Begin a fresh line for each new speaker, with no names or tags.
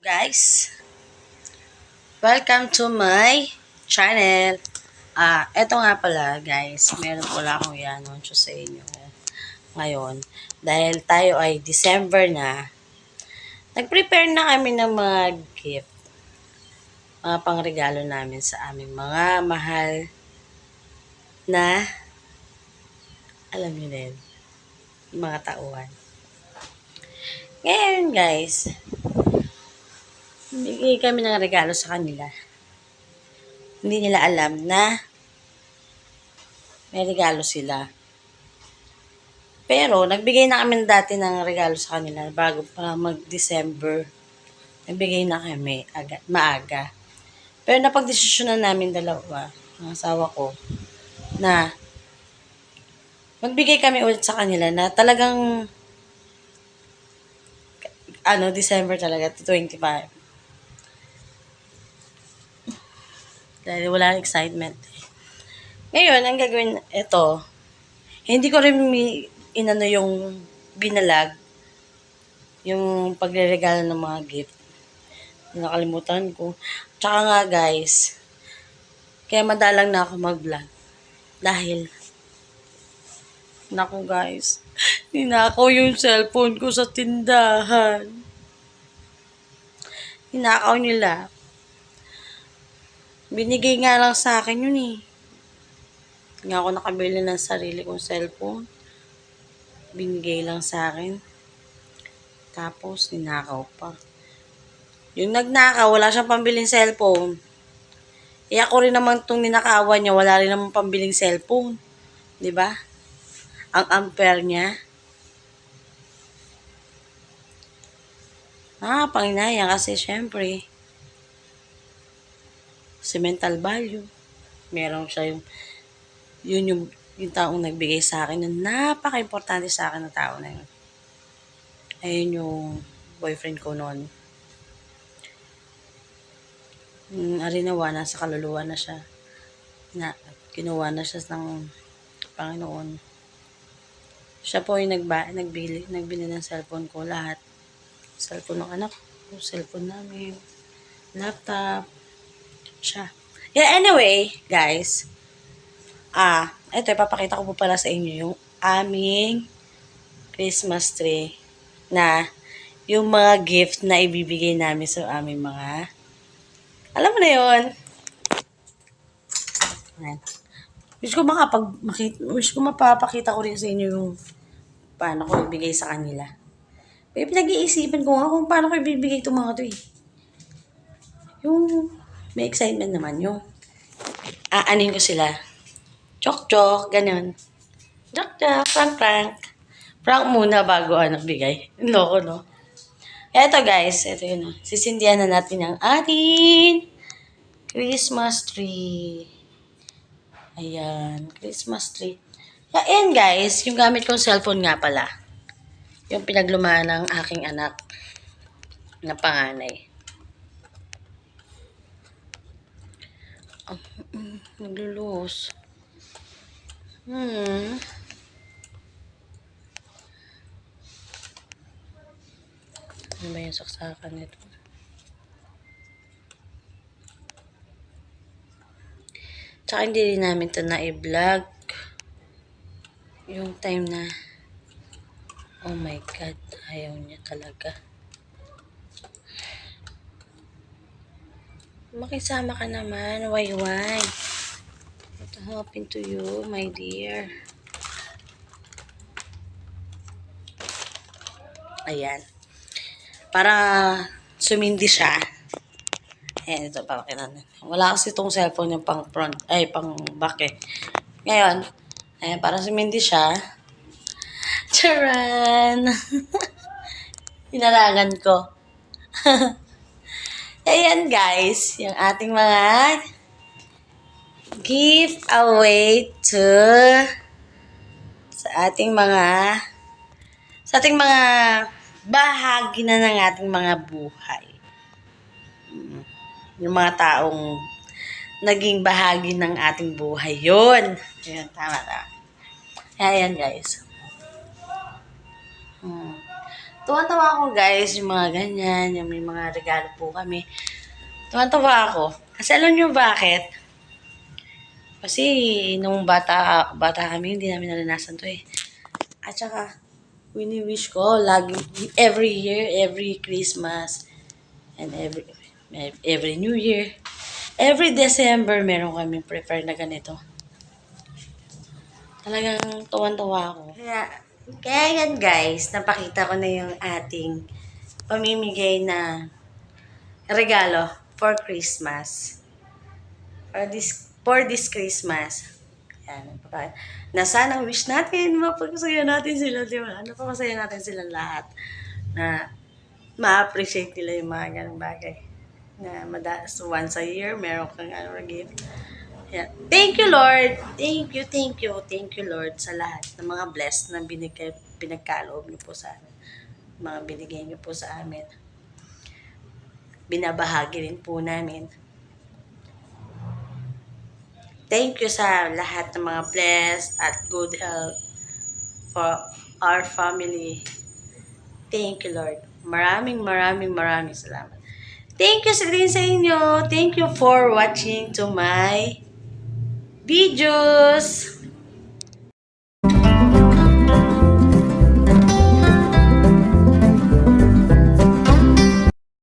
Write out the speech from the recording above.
Guys, welcome to my channel. Ah, eto nga pala guys, meron pala akong i-anunsyo sa inyo ngayon. Dahil tayo ay December na, nag-prepare na kami ng mga gift. Mga pangregalo namin sa aming mga mahal na, alam niyo din, mga tauhan. Ngayon guys, Bigay kami ng regalo sa kanila. Hindi nila alam na may regalo sila. Pero, nagbigay na kami dati ng regalo sa kanila bago pa mag-December. Nagbigay na kami aga, maaga. Pero napagdesisyonan namin dalawa, ng asawa ko, na magbigay kami ulit sa kanila na talagang ano, December talaga, 25. Dahil wala excitement. Ngayon, ang gagawin, ito, hindi ko rin inano yung binalag, yung pagre-regalo ng mga gift. Nakalimutan ko. Tsaka nga guys, kaya madalang na ako mag-vlog. Dahil, naku guys, ninakaw yung cellphone ko sa tindahan. Ninakaw nila. Binigay nga lang sa akin yun eh. Nga ako nakabili ng sarili kong cellphone. Binigay lang sa akin. Tapos, ninakaw pa. Yung nagnakaw, wala siyang pambiling cellphone. Eh ako rin naman itong ninakawan niya, wala rin naman pambiling cellphone. ba? Ang ampere niya. Ah, panginaya kasi syempre, mental value. Meron siya yung, yun yung, yung taong nagbigay sa akin na napaka-importante sa akin na tao na yun. Ayun yung boyfriend ko noon. Arinawa, nasa kaluluwa na siya. Na, kinuha na siya ng Panginoon. Siya po yung nagba, nagbili, nagbili ng cellphone ko lahat. Cellphone ng anak ko, cellphone namin, laptop, siya. Yeah, anyway, guys. Ah, ito, ipapakita ko po pala sa inyo yung aming Christmas tree na yung mga gift na ibibigay namin sa aming mga alam mo na yun. Wish ko makapag makita, wish ko mapapakita ko rin sa inyo yung paano ko ibigay sa kanila. Pero pinag-iisipan ko nga kung paano ko ibibigay itong mga to eh. Yung may excitement naman yung aanin ko sila. Chok-chok, ganun. Chok-chok, prank-prank. Prank muna bago ano bigay. Loko, no? Eto guys, eto yun. Sisindihan na natin ang ating Christmas tree. Ayan, Christmas tree. Ayan guys, yung gamit kong cellphone nga pala. Yung pinaglumaan ng aking anak na panganay. Naglulus. Hmm. Ano ba yung saksakan nito? Tsaka hindi rin namin ito na-vlog. Yung time na Oh my God, ayaw niya talaga. Makisama ka naman, why? What happened to you, my dear? Ayan. Para sumindi siya. Ayan, ito papakita natin. Wala kasi itong cellphone yung pang front, ay, pang back eh. Ngayon, ayan, para sumindi siya. Charan! Hinarangan ko. Ayan guys, yung ating mga gift away to sa ating mga sa ating mga bahagi na ng ating mga buhay. Mm, yung mga taong naging bahagi ng ating buhay. Yun. Ayan, tama, tama. Ayan guys. Tuwan-tawa ako guys, yung mga ganyan, yung may mga regalo po kami. Tuwan-tawa ako. Kasi alam nyo bakit? Kasi nung bata, bata kami, hindi namin naranasan to eh. At saka, wini-wish ko, lagi, every year, every Christmas, and every, every New Year, every December, meron kami prefer na ganito. Talagang tuwan-tuwa ako. Kaya, kaya yan guys, napakita ko na yung ating pamimigay na regalo for Christmas. For this, for this Christmas. Yan. Na sana wish natin, mapagmasaya natin sila, di ba? Napapasaya natin sila lahat. Na ma-appreciate nila yung mga ganong bagay. Na madalas once a year, meron kang ano, gift. Yeah. Thank you, Lord. Thank you, thank you, thank you, Lord, sa lahat ng mga blessed na binigay, pinagkaloob niyo po sa amin. Mga binigay niyo po sa amin. Binabahagi rin po namin. Thank you sa lahat ng mga blessed at good health for our family. Thank you, Lord. Maraming, maraming, maraming salamat. Thank you sa rin sa inyo. Thank you for watching to my videos.